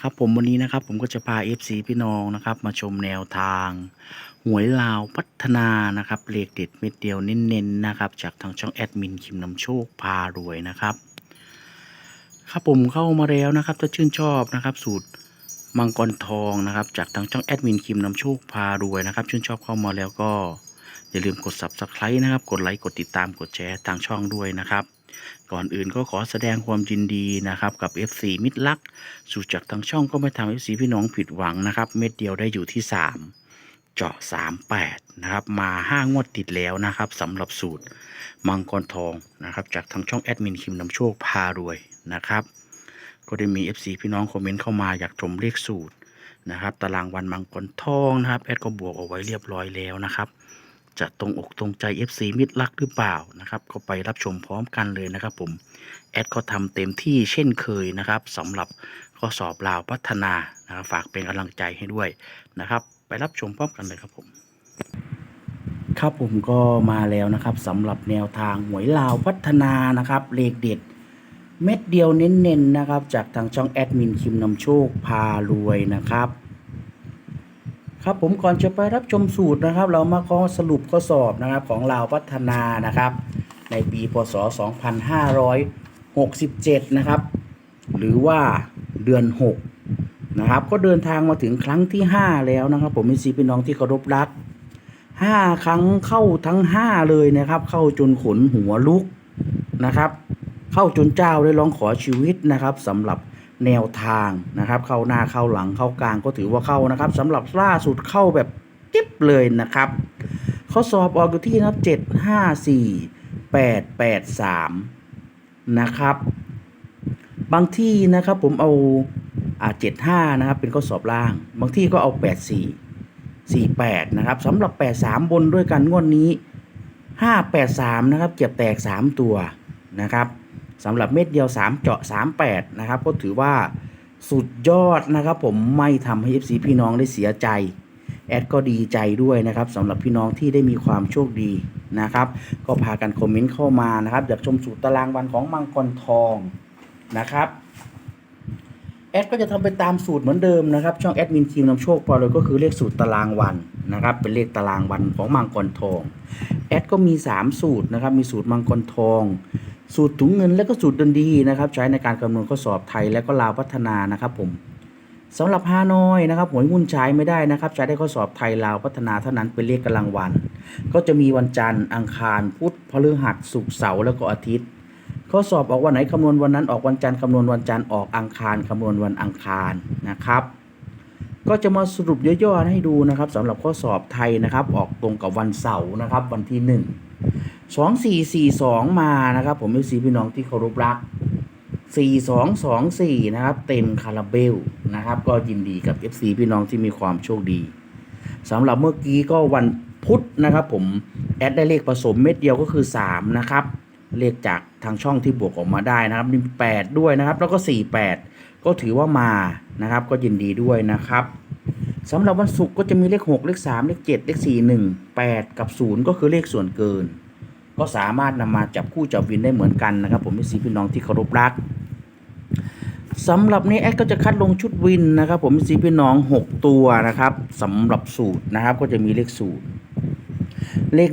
ครับผมวันนี้นะครับผมก็จะพา FC พี่น้องนะครับ มาชมแนวทาง หวยลาวพัฒนานะครับเลขเด็ดเม็ดเดียวเน้นๆนะครับ จากทางช่องแอดมินคิมนำโชคพารวยนะครับ ครับผมเข้ามาแล้วนะครับ ถ้าชื่นชอบนะครับ สูตรมังกรทองนะครับ จากทางช่องแอดมินคิมนำโชคพารวยนะครับ ชื่นชอบเข้ามาแล้วก็อย่าลืมกด subscribe นะครับ กดไลค์กดติดตามกดแชร์ทางช่องด้วยนะครับ ก่อนอื่นก็ขอแสดงความยินดีนะครับกับ FC มิตรลักสู่จากทางช่องก็ไม่ทำ FC พี่น้องผิดหวังนะครับ เม็ดเดียวได้อยู่ที่ 3 เจาะ 38 นะครับ มา5งวดติดแล้วนะครับสำหรับสูตรมังกรทองนะครับ จากทางช่องแอดมินคิมนำโชคพารวยนะครับ ก็ได้มี FC พี่น้องคอมเมนต์เข้ามาอยากชมเลขสูตรนะครับ ตารางวันมังกรทองนะครับแอดก็บวกเอาไว้เรียบร้อยแล้วนะครับ จะตรงอกตรงใจ FC มิตรรักหรือเปล่านะครับ ก็ไปรับชมพร้อมกันเลยนะครับผม แอดก็ทำเต็มที่เช่นเคยนะครับสำหรับข้อสอบลาวพัฒนานะครับฝากเป็นกำลังใจให้ด้วยนะครับ ไปรับชมพร้อมกันเลยครับผม ครับผมก็มาแล้วนะครับสำหรับแนวทางหวยลาวพัฒนานะครับเลขเด็ดเม็ดเดียวเน้นๆนะครับ จากทางช่องแอดมินคิมนำโชคพารวยนะครับ ครับผมก่อนจะไปรับชมสูตรนะครับ เรามาขอสรุปข้อสอบนะครับของลาวพัฒนานะครับ ในปีพศ 2567 นะครับ หรือว่าเดือน 6 นะครับ ก็เดินทางมาถึงครั้งที่ 5 แล้วนะครับ ผมมีสีพี่น้องที่เคารพรัก 5 ครั้งเข้าทั้ง 5 เลยนะครับ เข้าจนขนหัวลุกนะครับ เข้าจนเจ้าได้ร้องขอชีวิตนะครับสำหรับ แนวทางนะครับ เข้าหน้าเข้าหลังเข้ากลางก็ถือว่าเข้านะครับสำหรับล่าสุดเข้าแบบจิ๊บเลยนะครับข้อสอบออกอยู่ที่นะครับเจ็ดห้าสี่แปดแปดสามนะครับ บางที่นะครับผมเอาอ่าเจ็ดห้านะครับเป็นข้อสอบล่าง บางที่ก็เอาแปดสี่สี่แปดนะครับสำหรับแปดสามบนด้วยกันงวดนี้ห้าแปดสามนะครับเก็บแตกสามตัวนะครับ สำหรับเม็ดเดียว 3 เจาะ 38 นะครับ ก็ถือว่าสุดยอดนะครับผมไม่ทำให้ FC พี่น้องได้เสียใจ แอดก็ดีใจด้วยนะครับสำหรับพี่น้องที่ได้มีความโชคดีนะครับ ก็พากันคอมเมนต์เข้ามานะครับอยากชมสูตรตารางวันของมังกรทองนะครับแอดก็จะทำไปตามสูตรเหมือนเดิมนะครับ ช่องแอดมินทีมนำโชคพอเลยก็คือเลขสูตรตารางวันนะครับ เป็นเลขตารางวันของมังกรทองแอดก็มี 3 สูตรนะครับ มีสูตรมังกรทอง สูตรถุงเงินและก็สูตรดนดีนะครับ ใช้ในการคำนวณข้อสอบไทยและก็ลาวพัฒนานะครับผมสำหรับฮานอยนะครับหวยหุ้นใช้ไม่ได้นะครับ ใช้ได้ข้อสอบไทยลาวพัฒนาเท่านั้นเป็นเลขกำลังวัน ก็จะมีวันจันทร์อังคารพุธพฤหัสศุกร์เสาร์แล้วก็อาทิตย์ ข้อสอบออกวันไหนคำนวณวันนั้นออกวันจันทร์คำนวณวันจันทร์ออกอังคารคำนวณวันอังคารนะครับ ก็จะมาสรุปย่อๆให้ดูนะครับสำหรับข้อสอบไทยนะครับ ออกตรงกับวันเสาร์นะครับ วันที่หนึ่ง สองสี่สี่สองมานะครับผมเอฟซีพี่น้องที่เคารพรักสี่สองสองสี่นะครับเต็มคาราเบลนะครับ ก็ยินดีกับ FC พี่น้องที่มีความโชคดีสำหรับเมื่อกี้ก็วันพุธนะครับ ผมแอดได้เลขผสมเม็ดเดียวก็คือ3นะครับเลขจากทางช่องที่บวกออกมาได้นะครับมี8ด้วยนะครับ แล้วก็48ก็ถือว่ามานะครับ ก็ยินดีด้วยนะครับสำหรับวันศุกร์ก็จะมีเลข6เลข3เลข7เลข4 1 8กับ0ก็คือเลขส่วนเกิน ก็สามารถนำมาจับคู่จับวินได้เหมือนกันนะครับ ผมพี่สีพี่น้องที่เคารพรักสำหรับนี้แอดก็จะคัดลงชุดวินนะครับ ผมพี่สีพี่น้อง 6 ตัวนะครับสำหรับสูตรนะครับ ก็จะมีเลขสูตร เลข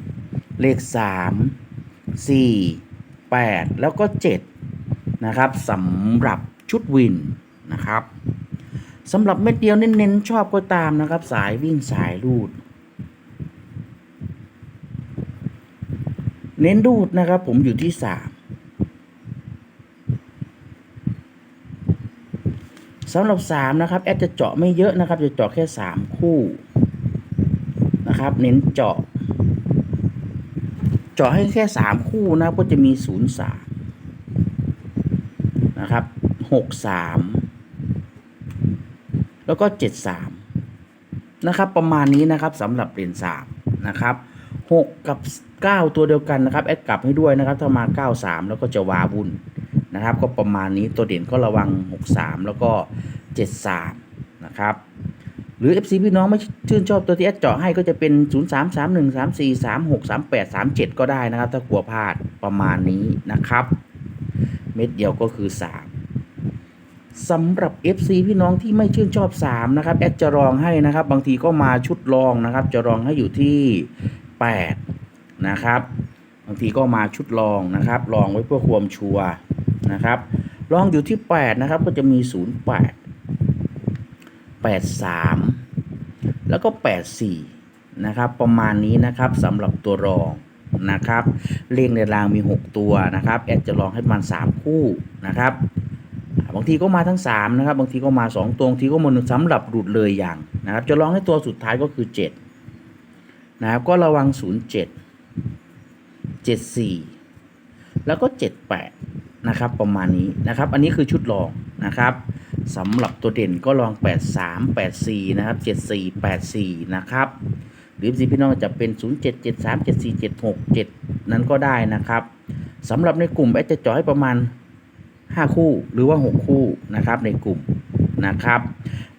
1 เลข 3 4 8 แล้วก็ 7 นะครับสำหรับชุดวินนะครับสำหรับเม็ดเดียวเน้นๆชอบก็ตามนะครับ สายวิ่งสายรูด เน้นรูดนะครับ ผมอยู่ที่สามสำหรับสามนะครับแอดจะเจาะไม่เยอะนะครับ จะเจาะแค่สามคู่นะครับ เน้นเจาะ เจาะให้แค่สามคู่นะก็จะมีศูนย์สามนะครับหกสามแล้วก็เจ็ดสามนะครับ ประมาณนี้นะครับสำหรับเหรียญสามนะครับ หกกับเก้าตัวเดียวกันนะครับแอดกลับให้ด้วยนะครับ ถ้ามาเก้าสามแล้วก็จะวาบุญนะครับ ก็ประมาณนี้ตัวเด่นก็ระวังหกสามแล้วก็เจ็ดสามนะครับ หรือ FC พี่น้องไม่ชื่นชอบตัวที่แอดเจาะให้ก็จะเป็น 0 3 3 1 3 4 3 6 3 8 3 7 ก็ได้นะครับ ถ้ากลัวพลาดประมาณนี้นะครับ เม็ดเดียวก็คือ 3สำหรับ FC พี่น้องที่ไม่ชื่นชอบ 3 นะครับ แอดจะรองให้นะครับ บางทีก็มาชุดรองนะครับ จะรองให้อยู่ที่ 8 นะครับ บางทีก็มาชุดรองนะครับรองไว้เพื่อความชัวร์นะครับรองอยู่ที่ 8 นะครับ ก็จะมี 0 8 83 แล้วก็ 84 นะครับ ประมาณนี้นะครับสำหรับตัวรองนะครับ เลขในรางมี 6 ตัวนะครับ แอดจะลองให้มัน 3 คู่นะครับบางทีก็มาทั้ง 3 นะครับ บางทีก็มา 2 ตัวบางทีก็มาหนึ่งสำหรับหลุดเลยอย่างนะครับ จะลองให้ตัวสุดท้ายก็คือ 7 นะครับก็ระวัง 07 74 แล้วก็ 78 นะครับ ประมาณนี้นะครับ อันนี้คือชุดรองนะครับสำหรับตัวเด่นก็ลอง 83 84 นะครับ 74 84 นะครับ หรือสิพี่น้องจะเป็น 07 73 74 76 7 นั้นก็ได้นะครับสำหรับในกลุ่มแอดจะจาะให้ประมาณ 5 คู่หรือว่า 6 คู่นะครับในกลุ่มนะครับ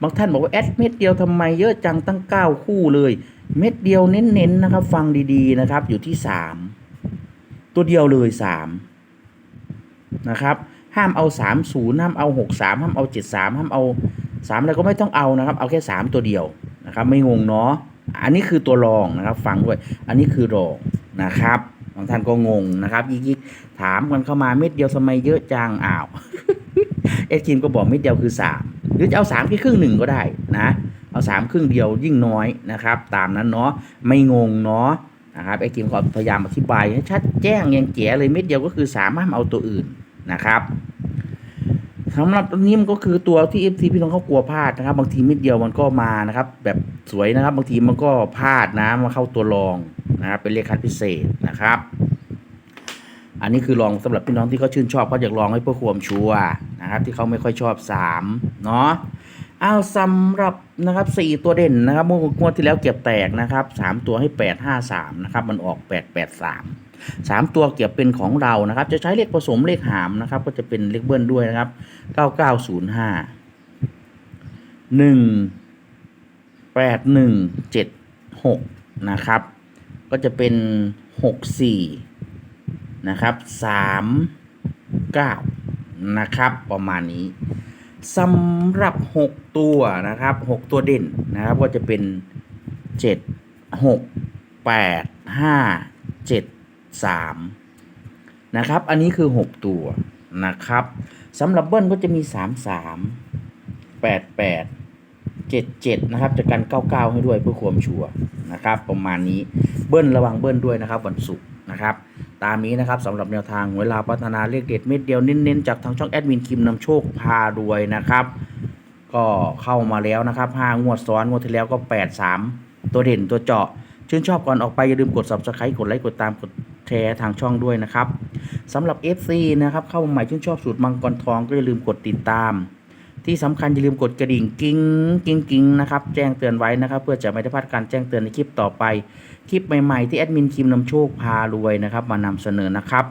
บางท่านบอกว่าแอดเม็ดเดียวทำไมเยอะจังตั้ง 9 คู่เลย เม็ดเดียวเน้นๆนะครับ ฟังดีๆนะครับ อยู่ที่3ตัวเดียวเลย3นะครับ ห้ามเอา30ห้ามเอา63ห้ามเอา73ห้ามเอา3อะไรก็ไม่ต้องเอานะครับ เอาแค่3ตัวเดียวนะครับ ไม่งงเนาะอันนี้คือตัวรองนะครับ ฟังด้วย อันนี้คือรองนะครับบางท่านก็งงนะครับยิกๆถามกันเข้ามาเม็ดเดียวทำไมเยอะจังอ้าวเอ็กซ์ทีมก็บอกเม็ดเดียวคือ3หรือจะเอา3แค่ครึ่งหนึ่งก็ได้นะ เอา3ครึ่งเดียวยิ่งน้อยนะครับ ตามนั้นเนาะไม่งงเนาะนะครับเอ็กซ์ทีมขอพยายามอธิบายให้ชัดแจ้งอยังแจ๋เลยเม็ดเดียวก็คือสามารถเอาตัวอื่นนะครับสำหรับตัวนี้มันก็คือตัวที่ FC พี่น้องเขากลัวพลาดนะครับ บางทีเม็ดเดียวมันก็มานะครับ แบบสวยนะครับ บางทีมันก็พลาดนะมาเข้าตัวรองนะครับเป็นเลขคัดพิเศษนะครับ อันนี้คือลองสำหรับพี่น้องที่เขาชื่นชอบเขาอยากลองให้เพื่อความชัวร์นะครับ ที่เขาไม่ค่อยชอบ3เนาะ เอาสำหรับนะครับสี่ตัวเด่นนะครับมื่องวดที่แล้วเก็บแตกนะครับสามตัวให้แปดห้าสามนะครับมันออกแปดแปดสามสามตัวเก็บเป็นของเรานะครับ จะใช้เลขผสมเลขหามนะครับ ก็จะเป็นเลขเบิ้ลด้วยนะครับเก้าเก้าศูนย์ห้าหนึ่งแปดหนึ่งเจ็ดหกนะครับ ก็จะเป็นหกสี่นะครับสามเก้านะครับ ประมาณนี้ สำหรับหกตัวนะครับหกตัวเด่นนะครับ ก็จะเป็นเจ็ดหกแปดห้าเจ็ดสามนะครับ อันนี้คือหกตัวนะครับสำหรับเบิ้ลก็จะมีสามสามแปดแปดเจ็ดเจ็ดนะครับจะกันเก้าเก้าให้ด้วยเพื่อความชัวร์นะครับ ประมาณนี้เบิ้ลระวังเบิ้ลด้วยนะครับวันศุกร์ นะครับ ตามนี้นะครับสำหรับแนวทางเวลาพัฒนาเลขเด็ดเม็ดเดียวเน้นๆจากทางช่องแอดมินคิมนำโชคพารวยนะครับ ก็เข้ามาแล้วนะครับห้างวดซ้อนงวดที่แล้วก็8 3ตัวเด่นตัวเจาะ ชื่นชอบก่อนออกไปอย่าลืมกด subscribe กดไลค์กดตามกดแชร์ทางช่องด้วยนะครับสำหรับ FC นะครับเข้ามาใหม่ชื่นชอบสูตรมังกรทองก็อย่าลืมกดติดตามที่สำคัญอย่าลืมกดกระดิ่งกิ้งกิ้งกิ้งนะครับ แจ้งเตือนไว้นะครับ เพื่อจะไม่ได้พลาดการแจ้งเตือนในคลิปต่อไป คลิปใหม่ๆที่แอดมินคิมนำโชคพารวยนะครับมานำเสนอนะครับ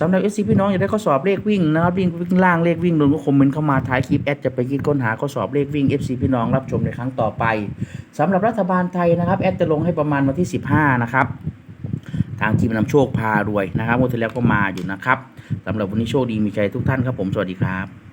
สำหรับ FC พี่น้องอยากได้ข้อสอบเลขวิ่งนะครับวิ่งวิ่งล่างเลขวิ่งลงก็คอมเมนต์เข้ามาท้ายคลิปแอดจะไปคิดค้นหาข้อสอบเลขวิ่ง FC พี่น้องรับชมในครั้งต่อไปสำหรับรัฐบาลไทยนะครับแอดจะลงให้ประมาณวันที่ 15 นะครับทางทีมนำโชคพารวยนะครับงวันที่แล้วก็มาอยู่นะครับสำหรับวันนี้โชคดีมีใจทุกท่านครับผมสวัสดีครับ